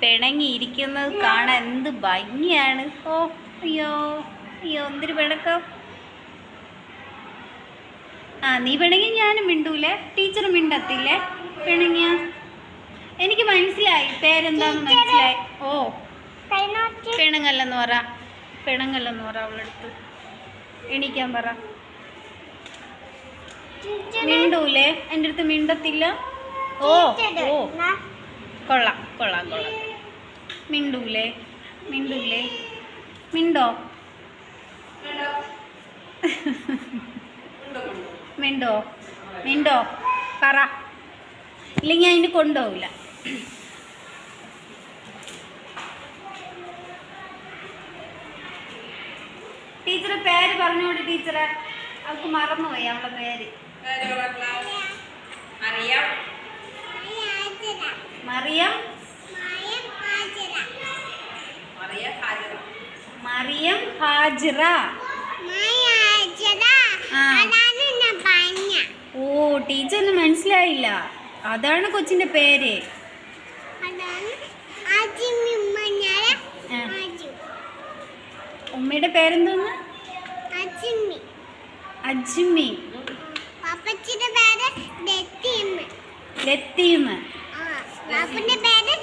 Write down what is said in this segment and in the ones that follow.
പിണങ്ങിയിരിക്കുന്നത് കാണാൻ എന്ത് ഭംഗിയാണ്. ഓ അയ്യോ അയ്യോ എന്തൊരു പിണക്കം. ആ നീ പിണങ്ങി ഞാനും മിണ്ടൂലേ? ടീച്ചർ മിണ്ടത്തില്ലേ? പിണങ്ങിയ? എനിക്ക് മനസ്സിലായി പേരെന്താന്ന് മനസ്സിലായി. ഓ പിണങ്ങല്ലെന്ന് പറ പിണങ്ങല്ലെന്ന് പറ അവളെടുത്ത്. എണീക്കാൻ പറ. മിണ്ടൂലേ? എന്റെ അടുത്ത് മിണ്ടത്തില്ല? ഓ ഓ. കൊള്ളാം കൊള്ളാം കൊള്ളാം. മിണ്ടൂലേ മിണ്ടൂലേ. മിണ്ടോ? മിണ്ടോ? മിണ്ടോ? പറ. ഇല്ലെങ്കിൽ അതിന് കൊണ്ടുപോകില്ല ടീച്ചറെ പേര് പറഞ്ഞോട് ടീച്ചറെ. അവൾക്ക് മറന്നുപോയി അവളുടെ പേര്. മറിയം ഹാജിറ. ഓ ടീച്ചറിന് മനസ്സിലായില്ല. അതാണ് കൊച്ചിന്റെ പേര്. ഉമ്മയുടെ പേരെന്തോന്ന് അജ്മി പപ്പച്ചിന്റെ പേര്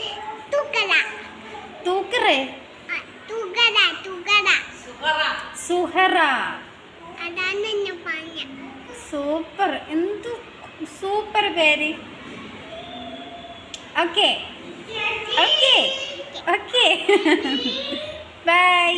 തൂക്കറേ ആ, തുകല തുകല സുഹറ സുഹറ. സൂപ്പർ. എന്ത് സൂപ്പർ പേര്? ഓക്കെ. ഓക്കെ. ഓക്കെ. ബൈ.